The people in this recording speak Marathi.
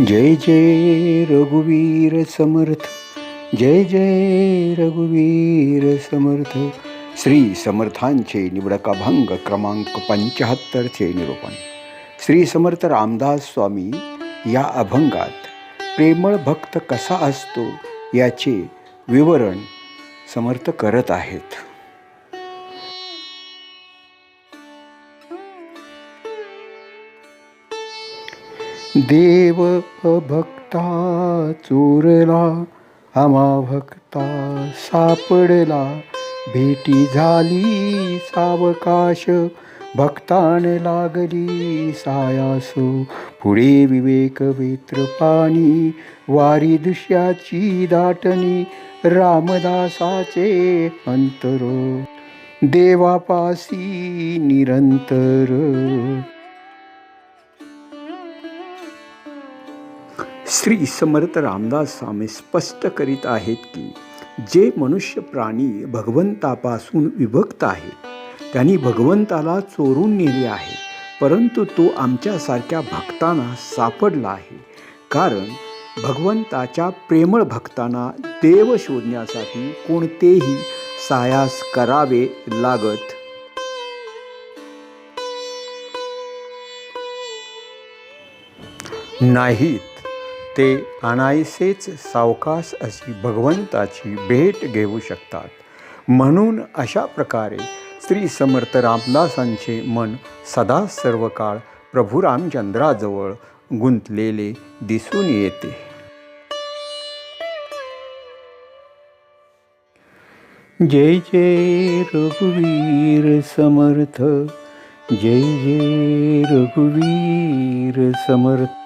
जय जय रघुवीर समर्थ जय जय रघुवीर समर्थ. श्री समर्थांचे निवडक अभंग क्रमांक पंच्याहत्तरचे निरूपण. श्री समर्थ रामदास स्वामी या अभंगात प्रेमळ भक्त कसा असतो याचे विवरण समर्थ करत आहेत. देव भक्ता चोरला आम्हा भक्ता सापडला. भेटी झाली सावकाश भक्तान लागली सायासो. पुढे विवेक वेत्र पाणी वारी दृश्याची दाटणी रामदासाचे अंतर. देवापासी निरंतर. श्री समर्थ रामदास स्वामी स्पष्ट करीत आहेत की जे मनुष्य प्राणी भगवंतापासून विभक्त आहे त्यांनी भगवंताला चोरून नेले आहे परंतु तो आमच्यासारख्या भक्तांना सापडला आहे. कारण भगवंताच्या प्रेमळ भक्तांना देव शोधण्यासाठी कोणतेही सायास करावे लागत नाहीत. ते अनायसेच सावकास अशी भगवंताची भेट घेऊ शकतात. म्हणून अशा प्रकारे श्री समर्थ रामदासांचे मन सदा सर्व काळ प्रभू रामचंद्राजवळ गुंतलेले दिसून येते. जय जय रघुवीर समर्थ जय जय रघुवीर समर्थ.